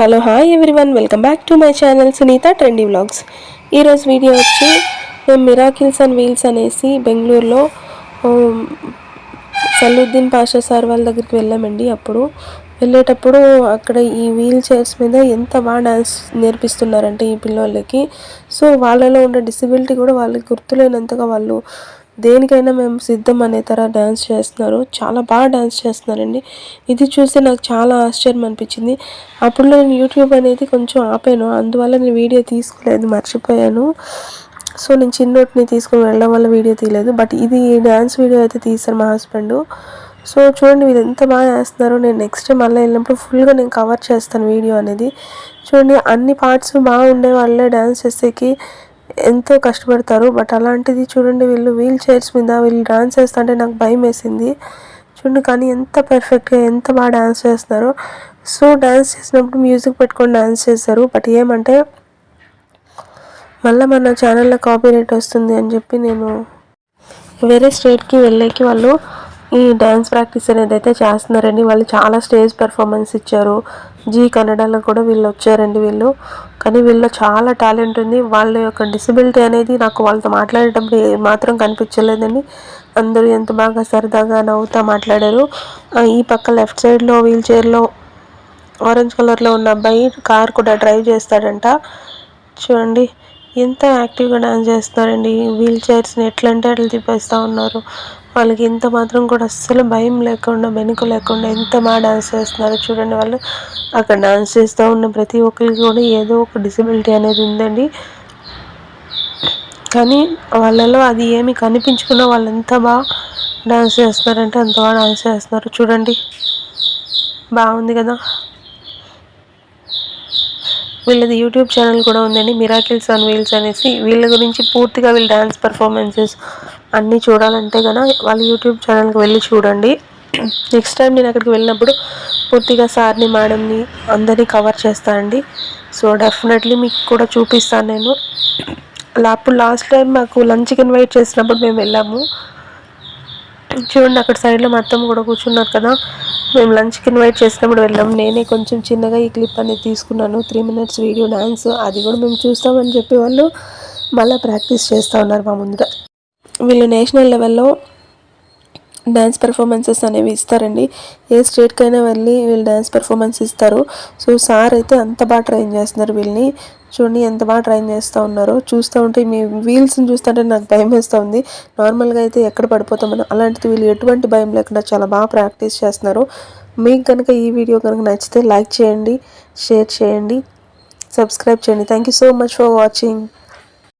Hello hi everyone. Welcome back to my channel Sunitha trendy vlogs. ఈరోజు video వచ్చి మేము miracles and wheels అనేసి బెంగళూరులో ఉమ్, సల్లుద్దీన్ పాషా సార్ వాళ్ళ దగ్గరికి వెళ్ళామండి అప్పుడు. వెళ్ళేటప్పుడు అక్కడ ఈ వీల్ చైర్స్ మీద ఎంత బాగా డాన్స్ నేర్పిస్తున్నారంటే ఈ పిల్లోళ్ళకి. సో వాళ్ళలో ఉన్న డిసబిలిటీ కూడా వాళ్ళకి గుర్తులేనంతగా వాళ్ళు దేనికైనా మేము సిద్ధం అనే తర డ్యాన్స్ చేస్తున్నారు. చాలా బాగా డ్యాన్స్ చేస్తున్నారండి. ఇది చూస్తే నాకు చాలా ఆశ్చర్యం అనిపించింది. అప్పుడు నేను యూట్యూబ్ అనేది కొంచెం ఆపాను. అందువల్ల నేను వీడియో తీసుకోలేదు మర్చిపోయాను. సో నేను చిన్నోటిని తీసుకుని వెళ్ళడం వల్ల వీడియో తీయలేదు. బట్ ఇది డ్యాన్స్ వీడియో అయితే తీశారు మా హస్బెండ్. సో చూడండి వీళ్ళు ఎంత బాగా చేస్తున్నారో. నేను నెక్స్ట్ టైం మళ్ళీ వెళ్ళినప్పుడు ఫుల్గా నేను కవర్ చేస్తాను వీడియో అనేది. చూడండి అన్ని పార్ట్స్ బాగుండే వాళ్ళే డ్యాన్స్ చేసేకి ఎంతో కష్టపడతారు. బట్ అలాంటిది చూడండి వీళ్ళు వీల్ చైర్స్ మీద వీళ్ళు డాన్స్ చేస్తుంటే నాకు భయం వేసింది. చూడండి కానీ ఎంత పర్ఫెక్ట్గా ఎంత బాగా డాన్స్ చేస్తున్నారో. సో డాన్స్ చేసినప్పుడు మ్యూజిక్ పెట్టుకొని డాన్స్ చేస్తారు. బట్ ఏమంటే మళ్ళీ మన ఛానల్లో కాపీరైట్ వస్తుంది అని చెప్పి నేను వేరే స్టేట్కి వెళ్ళేకి వాళ్ళు ఈ డ్యాన్స్ ప్రాక్టీస్ అనేది అయితే చేస్తున్నారండి. వాళ్ళు చాలా స్టేజ్ పెర్ఫార్మెన్స్ ఇచ్చారు. జీ కన్నడలో కూడా వీళ్ళు వచ్చారండి వీళ్ళు. కానీ వీళ్ళలో చాలా టాలెంట్ ఉంది. వాళ్ళ యొక్క డిసబిలిటీ అనేది నాకు వాళ్ళతో మాట్లాడేటప్పుడు ఏ మాత్రం కనిపించలేదండి. అందరూ ఎంత బాగా సరదాగా నవ్వుతా మాట్లాడారు. ఈ పక్క లెఫ్ట్ సైడ్లో వీల్ చైర్లో ఆరెంజ్ కలర్లో ఉన్న అబ్బాయి కార్ కూడా డ్రైవ్ చేస్తాడంట. చూడండి. ఎంత యాక్టివ్గా డాన్స్ చేస్తున్నారండి? వీల్ చైర్స్ని ఎట్లా అంటే అట్లా తిప్పేస్తూ ఉన్నారు. వాళ్ళకి ఇంత మాత్రం కూడా అస్సలు భయం లేకుండా బెనుకు లేకుండా ఎంత బాగా డాన్స్ చేస్తున్నారు చూడండి వాళ్ళు. అక్కడ డాన్స్ చేస్తూ ఉన్న ప్రతి ఒక్కరికి కూడా ఏదో ఒక డిసబిలిటీ అనేది ఉందండి. కానీ వాళ్ళలో అది ఏమి కనిపించకుండా వాళ్ళు ఎంత బాగా డాన్స్ చేస్తున్నారంటే అంత బాగా డాన్స్ చేస్తున్నారు. చూడండి. బాగుంది కదా? వీళ్ళది యూట్యూబ్ ఛానల్ కూడా ఉందండి. మిరాకిల్స్ ఆన్ వీల్స్ అనేసి వీళ్ళ గురించి పూర్తిగా వీళ్ళ డ్యాన్స్ పర్ఫార్మెన్సెస్ అన్నీ చూడాలంటే కనుక వాళ్ళ యూట్యూబ్ ఛానల్కి వెళ్ళి చూడండి. నెక్స్ట్ టైం నేను అక్కడికి వెళ్ళినప్పుడు పూర్తిగా సార్ని మేడంని అందరినీ కవర్ చేస్తానండి సో డెఫినెట్లీ మీకు కూడా చూపిస్తాను నేను. అలా అప్పుడు లాస్ట్ టైం మాకు లంచ్కి ఇన్వైట్ చేసినప్పుడు మేము వెళ్ళాము. చూడండి అక్కడ సైడ్లో మొత్తం కూడా కూర్చున్నారు కదా. మేము లంచ్కి ఇన్వైట్ చేసినప్పుడు వెళ్ళాం. నేనే కొంచెం చిన్నగా ఈ క్లిప్ అనేది తీసుకున్నాను. త్రీ మినిట్స్ వీడియో డాన్స్ అది కూడా మేము చూస్తామని చెప్పి వాళ్ళు మళ్ళీ ప్రాక్టీస్ చేస్తూ ఉన్నారు మా ముందర వీళ్ళు నేషనల్ లెవెల్లో డ్యాన్స్ పెర్ఫార్మెన్సెస్ అనేవి ఇస్తారండి. ఏ స్టేట్కైనా వెళ్ళి వీళ్ళు డ్యాన్స్ పెర్ఫార్మెన్స్ ఇస్తారు. సో సార్ అయితే అంత బాగా ట్రైన్ చేస్తున్నారు వీళ్ళని. చూడండి ఎంత బాగా ట్రైన్ చేస్తూ ఉన్నారో. చూస్తూ ఉంటే మీ వీల్స్ని చూస్తుంటే నాకు భయం వేస్తూ ఉంది. నార్మల్గా అయితే ఎక్కడ పడిపోతామని అలాంటిది వీళ్ళు ఎటువంటి భయం లేకుండా చాలా బాగా ప్రాక్టీస్ చేస్తున్నారు. మీకు కనుక ఈ వీడియో కనుక నచ్చితే లైక్ చేయండి షేర్ చేయండి సబ్స్క్రైబ్ చేయండి. Thank you so much for watching